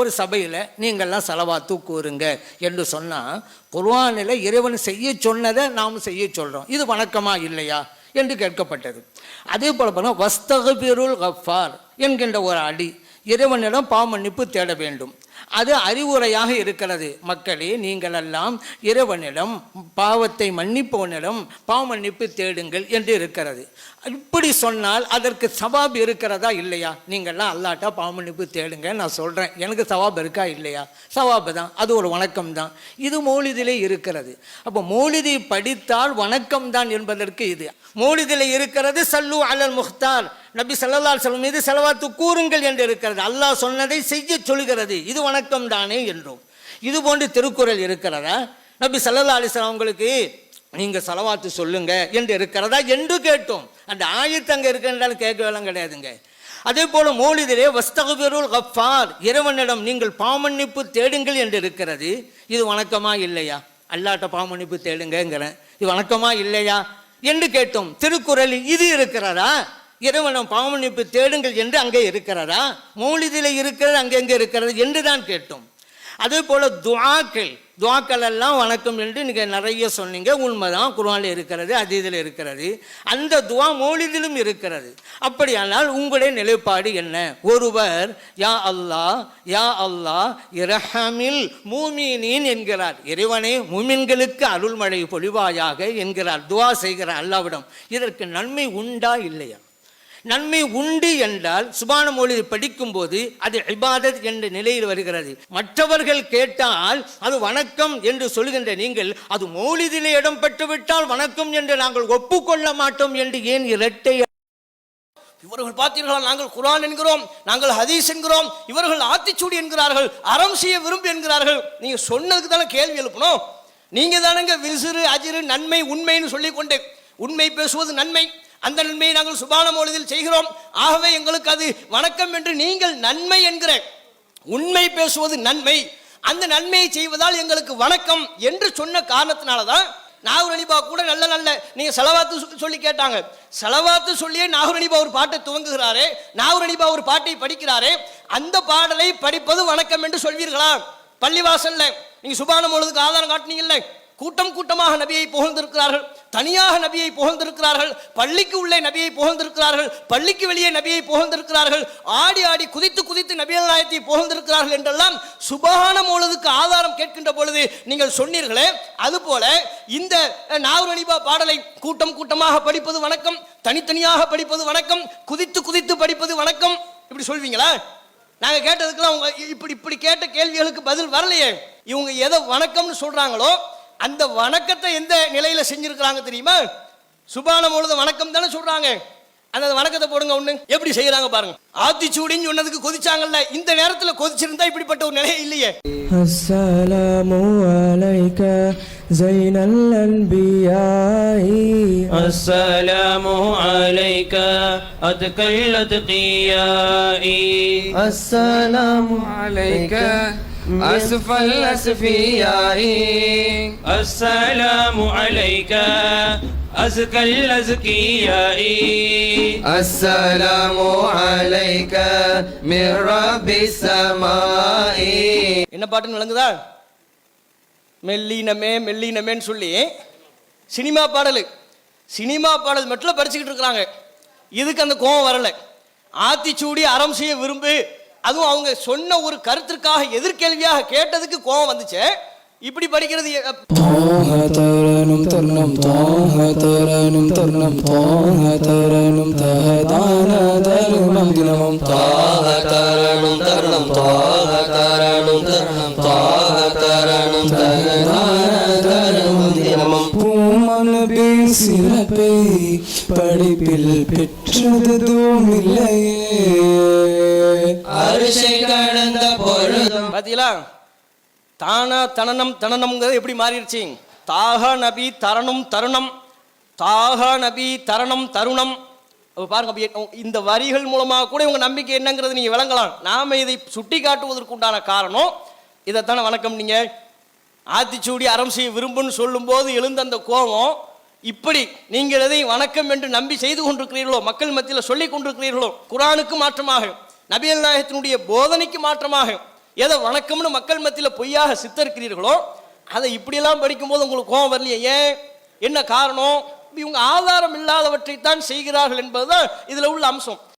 ஒரு சபையில் நீங்கள்லாம் செலவாக தூக்குவருங்க என்று சொன்னால் குர்வானில் இறைவன் செய்ய சொன்னதை நாம் செய்ய சொல்கிறோம் இது வணக்கமா இல்லையா என்று கேட்கப்பட்டது. அதே போல் போனால் வஸ்தகபிருல் கஃபார் என்கின்ற ஒரு அடி இறைவனிடம் பாமன்னிப்பு தேட வேண்டும். அது அறிவுரையாக இருக்கிறது. மக்களே நீங்களெல்லாம் இறைவனிடம் பாவத்தை மன்னிப்பவனிடம் பாவ மன்னிப்பு தேடுங்கள் என்று இருக்கிறது. இப்படி சொன்னால் அதற்கு சவாப் இருக்கிறதா இல்லையா? நீங்கள்லாம் அல்லாட்டா பாவ மன்னிப்பு தேடுங்க நான் சொல்கிறேன் எனக்கு சவாப் இருக்கா இல்லையா? சவாபு தான். அது ஒரு வணக்கம் தான். இது மோலிதிலே இருக்கிறது. அப்போ மோலிதி படித்தால் வணக்கம் தான் என்பதற்கு இது. மோலிதிலே இருக்கிறது சல்லு அலல் முஹ்தார். நபி ஸல்லல்லாஹு செல்வம் மீது செலவாத்து கூறுங்கள் என்று இருக்கிறது. அல்லாஹ் சொன்னதை செய்ய சொல்கிறது இது வணக்கம் தானே என்றும். இது போன்று திருக்குறள் இருக்கிறதா? நபி ஸல்லல்லாஹு அலிஸ்லாம் உங்களுக்கு நீங்கள் செலவாத்து சொல்லுங்க என்று இருக்கிறதா என்று கேட்டோம். அந்த ஆயத்து அங்கே இருக்கின்றாலும் கேட்கவேலாம் கிடையாதுங்க. அதே போல மோலிதிலே வஸ்தகுபெருள் கஃபார் இறைவனிடம் நீங்கள் பாமன்னிப்பு தேடுங்கள் என்று இருக்கிறது. இது வணக்கமா இல்லையா? அல்லாட்ட பாமன்னிப்பு தேடுங்கிறேன் இது வணக்கமா இல்லையா? என்று கேட்டோம். திருக்குறளில் இது இருக்கிறதா? இறைவனம் பாவமன்னிப்பு தேடுங்கள் என்று அங்கே இருக்கிறதா? மௌலிதில் இருக்கிறது அங்கெங்கே இருக்கிறது என்று தான் கேட்டோம். அதே போல் துவாக்கள் துவாக்கள் எல்லாம் வணக்கம் என்று நீங்கள் நிறைய சொன்னீங்க. உண்மைதான் குர்ஆனில் இருக்கிறது அது இதில் இருக்கிறது. அந்த துவா மௌலிதிலும் இருக்கிறது. அப்படியானால் உங்களுடைய நிலைப்பாடு என்ன? ஒருவர் யா அல்லாஹ் யா அல்லா இரஹமில் மூமினீன் என்கிறார். இறைவனே மூமின்களுக்கு அருள்மழை பொழிவாயாக என்கிறார். துவா செய்கிறார் அல்லாவிடம். இதற்கு நன்மை உண்டா இல்லையா? நன்மை உண்டு என்றால் சுபான மொழி படிக்கும்போது அது இபாதத் என்ற நிலையில் வருகிறது. மற்றவர்கள் கேட்டால் அது வணக்கம் என்று சொல்கின்ற நீங்கள் அது மௌலிதிலே இடம் பெற்றுவிட்டால் வணக்கம் என்று நாங்கள் ஒப்புக்கொள்ள மாட்டோம் என்று ஏன் இரட்டை? இவர்கள் பார்த்தீர்களா நாங்கள் குரான் என்கிறோம் நாங்கள் ஹதீஸ் என்கிறோம் இவர்கள் ஆத்திச்சூடி என்கிறார்கள் அறம் செய்ய விரும்பு என்கிறார்கள். நீங்க சொன்னதுக்கு தானே கேள்வி எழுப்பணும். நீங்க தானங்க விசிறு அஜிறு நன்மை உண்மைன்னு சொல்லிக்கொண்டு. உண்மை பேசுவது நன்மை. அந்த நன்மையை நாங்கள் சுபான மொழியில் செய்கிறோம். ஆகவே எங்களுக்கு அது வணக்கம் என்று நீங்கள் நன்மை என்கிற உண்மை பேசுவது நன்மை. அந்த நன்மையை செய்வதால் எங்களுக்கு வணக்கம் என்று சொன்ன காரணத்தினால தான் நாகூர் அலிபா கூட நல்ல நல்ல நீங்க செலவாத்து சொல்லி கேட்டாங்க. செலவாத்து சொல்லியே நாகூர் அலிபா ஒரு பாட்டை துவங்குகிறாரே. நாகூர் அலிபா ஒரு பாட்டை படிக்கிறாரே. அந்த பாடலை படிப்பது வணக்கம் என்று சொல்வீர்களா? பள்ளிவாசல்ல நீங்க சுபானம் பொழுதுக்கு ஆதாரம் காட்டினீங்கல்ல. கூட்டம் கூட்டமாக நபியை புகழ்ந்திருக்கிறார்கள். தனியாக நபியை புகழ்ந்திருக்கிறார்கள் பள்ளிக்கு உள்ளே நபியை புகழ்ந்திருக்கிறார்கள் பள்ளிக்கு வெளியே நபியை புகழ்ந்திருக்கிறார்கள் ஆடி ஆடி குதித்து குதித்து நபியல் நாயத்தை புகழ்ந்திருக்கிறார்கள் என்றெல்லாம் சுபகான மூலதுக்கு ஆதாரம் கேட்கின்ற பொழுது நீங்கள் சொன்னீர்களே அதுபோல இந்த அஹ், பாடலை கூட்டம் கூட்டமாக படிப்பது வணக்கம் தனித்தனியாக படிப்பது வணக்கம் குதித்து குதித்து படிப்பது வணக்கம் இப்படி சொல்வீங்களா? நாங்கள் கேட்டதுக்கெல்லாம் உங்க இப்படி இப்படி கேட்ட கேள்விகளுக்கு பதில் வரலையே. இவங்க எதை வணக்கம்னு சொல்றாங்களோ அந்த வணக்கத்தை எந்த நிலையில் செஞ்சுருக்கிறாங்க தெரியுமா? சுபானம் பொழுது வணக்கம் தானே சொல்கிறாங்க அந்த வணக்கத்தை போடுங்க ஒன்று எப்படி செய்கிறாங்க பாருங்க. ஆத்திச்சூடின்னு சொன்னதுக்கு கொதிச்சாங்கல்ல. இந்த நேரத்தில் கொதிச்சிருந்தா இப்படிப்பட்ட ஒரு நிலையே இல்லையே. அஸ்ஸலாமு அலைக்க ஜைனல் அன்பியாயி அஸ்ஸலாமு அலைக்க அதுக்கல் அதுகியாயி அஸ்ஸலாமு அலைக அஸ்ஃபல் அஸ்ஃபியாயி السلام عليك أزكى الأزكياء السلام عليك من رب السماء என்ன பாட்டுன்னு விளங்குதா மெல்லினமே மெல்லினமேன்னு சொல்லி சினிமா பாடல் சினிமா பாடல் மட்டும் படிச்சுக்கிட்டு இருக்கிறாங்க இதுக்கு அந்த கோபம் வரல ஆத்திச்சூடி அறம் செய்ய விரும்பு அதுவும் அவங்க சொன்ன ஒரு கருத்திற்காக எதிர்கேள்வியாக கேட்டதுக்கு கோபம் வந்துச்சு இப்படி படிக்கிறது தாஹதரனும் தர்ணம் தாஹதரனும் தர்ணம் தாஹதரனும் தஹதான தர்மம் தினமும். தாஹதரனும் தர்ணம் தாஹதரனும் தர்ணம் தாஹதரனும் தஹதான தர்மம் தினமும். பூமன் பேசிறப்பை படிப்பில் பெற்றது தூமில்லையே அரிசை கடந்த பொழுதும் பார்த்தீங்களா தானா தனனம் தனனம்ங்கிறது எப்படி மாறிடுச்சு? தாக நபி தரணும் தருணம். தாக நபி தரணம் தருணம். பாருங்க இந்த வரிகள் மூலமாக கூட உங்கள் நம்பிக்கை என்னங்கிறது நீங்கள் விளங்கலாம். நாம் இதை சுட்டி காட்டுவதற்கு உண்டான காரணம் இதைத்தானே வணக்கம் நீங்கள் ஆத்திச்சூடி அறம் செய்ய விரும்புன்னு சொல்லும்போது எழுந்த அந்த கோபம் இப்படி நீங்கள் எதை வணக்கம் என்று நம்பி செய்து கொண்டிருக்கிறீர்களோ மக்கள் மத்தியில் சொல்லி கொண்டிருக்கிறீர்களோ குரானுக்கு மாற்றமாக நபியல் நாயகத்தினுடைய போதனைக்கு மாற்றமாக எதை வணக்கம்னு மக்கள் மத்தியில் பொய்யாக சித்தரிக்கிறீர்களோ அதை இப்படியெல்லாம் படிக்கும்போது உங்களுக்கு கோபம் வரலையே ஏன்? என்ன காரணம்? இவங்க ஆதாரம் இல்லாதவற்றைத்தான் செய்கிறார்கள் என்பதுதான் இதில் உள்ள அம்சம்.